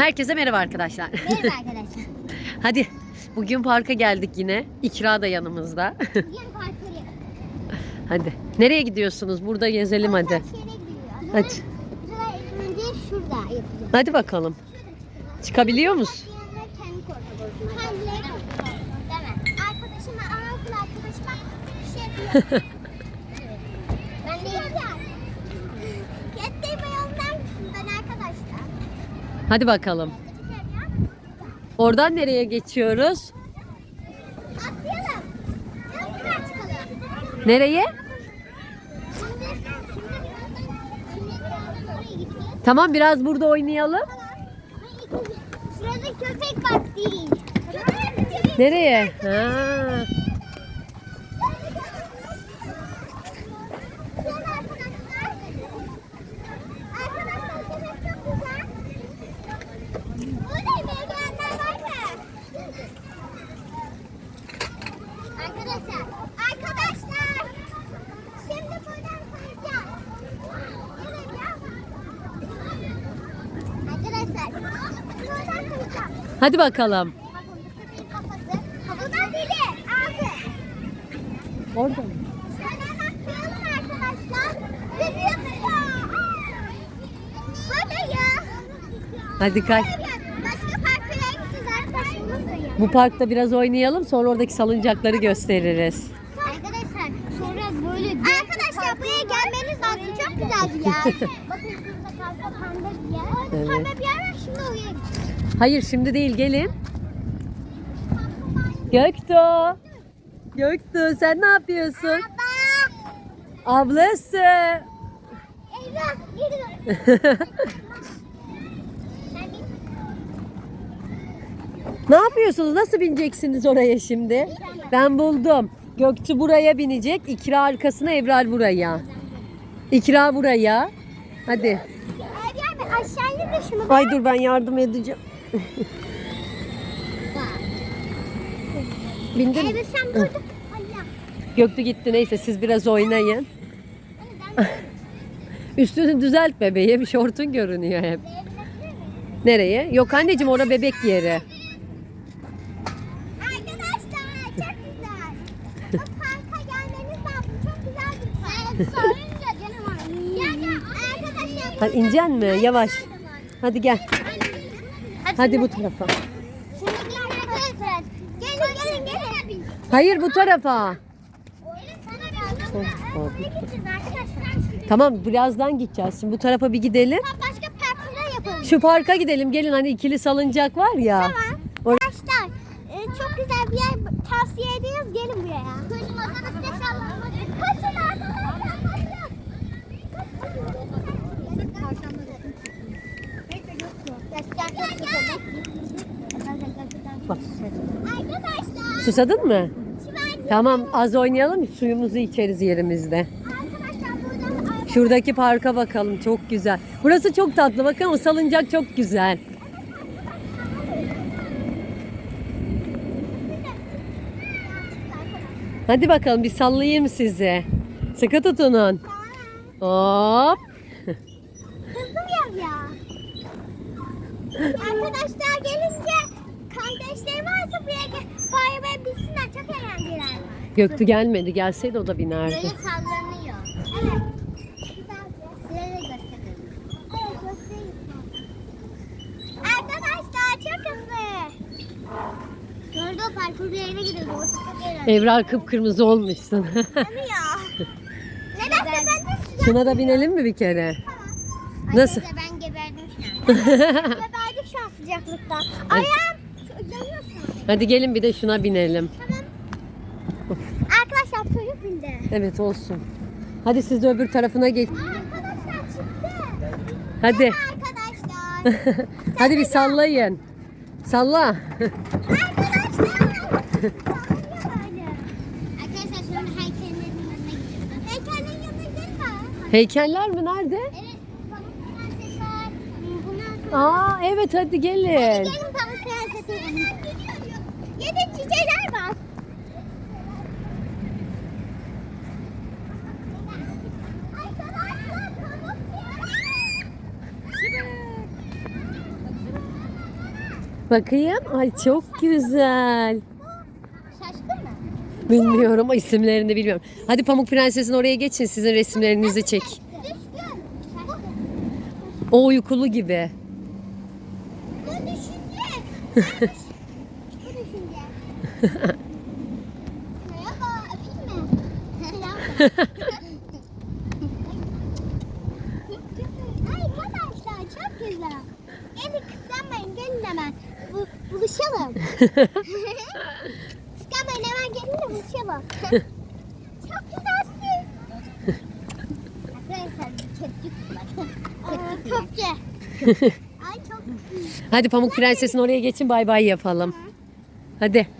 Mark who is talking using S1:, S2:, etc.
S1: Herkese merhaba arkadaşlar.
S2: Merhaba arkadaşlar.
S1: Hadi bugün parka geldik yine. İkra da yanımızda.
S2: Bugün parkuru
S1: hadi. Nereye gidiyorsunuz? Burada gezelim hadi. Hadi.
S2: Önce şurada yapacağız.
S1: Hadi bakalım. Çıkabiliyor musun?
S2: Kendi. Arkadaşıma, anaokul arkadaşıma şey yapıyor. ben de yapacağım. Kestirme yoldan gitsin ben arkadaşlar.
S1: Hadi bakalım. Oradan nereye geçiyoruz?
S2: Atlayalım.
S1: Nereye? Tamam biraz burada oynayalım.
S2: Şurada köpek var değil.
S1: Nereye? Ha.
S2: Arkadaşlar köpek çok güzel. Burada belgelenler var mı? Arkadaşlar, arkadaşlar. Şimdi buradan kayacağız. Evet ya. Arkadaşlar, buradan kayacağız.
S1: Hadi bakalım.
S2: Havadan dili, ağzı.
S1: Orada.
S2: Ya.
S1: Hadi kay.
S2: Başka parklara gideceğiz arkadaşlar.
S1: Bu parkta biraz oynayalım sonra oradaki salıncakları gösteririz.
S2: Arkadaşlar sonra böyle Arkadaşlar buraya gelmeniz lazım. Çok güzel bir yer. Bakın şurada pembe bir yer.
S1: Evet.
S2: Pembe bir yer var. Şimdi oraya gideceğiz.
S1: Hayır şimdi değil gelin. Göktuğ. Göktuğ sen ne yapıyorsun?
S2: Baba.
S1: Ablası. Ne yapıyorsunuz? Nasıl bineceksiniz oraya şimdi? Ben buldum. Göktuğ buraya binecek. İkra arkasına Ebrar buraya. İkra buraya. Hadi. Ay dur ben yardım edeceğim. Bindin mi?
S2: Evet sen burada. Allah.
S1: Göktuğ gitti neyse siz biraz oynayın. Üstünü düzelt bebeğim. Şortun görünüyor hep. Nereye? Yok anneciğim orada bebek yeri.
S2: Arkadaşlar çok güzel. Bu parka gelmeniz lazım. Çok güzel bir park. Sorunca canım var. Gel gel. Arkadaşlar.
S1: Hadi ineceksin mi? Yavaş. Hadi gel.
S2: Hadi,
S1: bu tarafa.
S2: Gelin gelin gelin.
S1: Hayır bu tarafa. Tamam birazdan gideceğiz. Şimdi bu tarafa bir gidelim.
S2: Başka parklara yapalım.
S1: Şu parka gidelim. Gelin hani ikili salıncak var ya.
S2: Tamam. Arkadaşlar e, çok güzel bir yer tavsiye ediyoruz. Gelin buraya. Koşun otobüste Koşun arkadaşlar koşun.
S1: Bak.
S2: Arkadaşlar
S1: Susadın mı? Tamam az oynayalım suyumuzu içeriz yerimizde. Şuradaki parka bakalım çok güzel. Burası çok tatlı bakın o salıncak çok güzel. Hadi bakalım bir sallayayım sizi. Sıkı tutunun. Hop.
S2: Hızlı ya. Arkadaşlar gelince kardeşleri varsa buraya gel. Bayramaya bilsinler. Çok eğlenceler var.
S1: Göktü gelmedi. Gelseydi o da binerdi.
S2: Böyle sallanıyor. Evet. Güzelce. Gösterelim. Evet göstereyim. Arkadaşlar çok hızlı. Gördü o parkur bir yere gidiyordu. O.
S1: Evrar kıpkırmızı olmuşsun.
S2: Mi ya? Nedense ben de sıcak.
S1: Şuna da binelim mi bir kere? Nasıl?
S2: Arkadaşlar ben geberdim şu an. Geberdik şu an sıcaklıktan. Ayağım yanıyor şu an.
S1: Hadi gelin bir de şuna binelim.
S2: Tamam.
S1: Evet olsun. Hadi siz de öbür tarafına geç.
S2: Arkadaşlar çıktı.
S1: Hadi.
S2: Arkadaşlar.
S1: Hadi bir sallayın. Salla. Heykeller mi? Nerede?
S2: Evet.
S1: Aa evet hadi gelin.
S2: Gelin Pamuk Prenses'e. Yedi çiçekler var.
S1: Bakayım. Ay çok güzel.
S2: Şaşkın mı?
S1: Bilmiyorum isimlerini de bilmiyorum. Hadi Pamuk Prenses'in oraya geçin sizin resimlerinizi çek. O uykulu gibi.
S2: Bu düşünce. Bu düşünce. Merhaba, öpeyim mi? Ay arkadaşlar çok güzel. Gelin kıskanmayın gelin hemen. Bu, buluşalım. kıskanmayın hemen gelin de buluşalım. çok güzelsin. Arkadaşlar köpcük bak. Köpçe. Ay çok
S1: Hadi Pamuk Prenses'in oraya geçin bay bay yapalım. Hadi.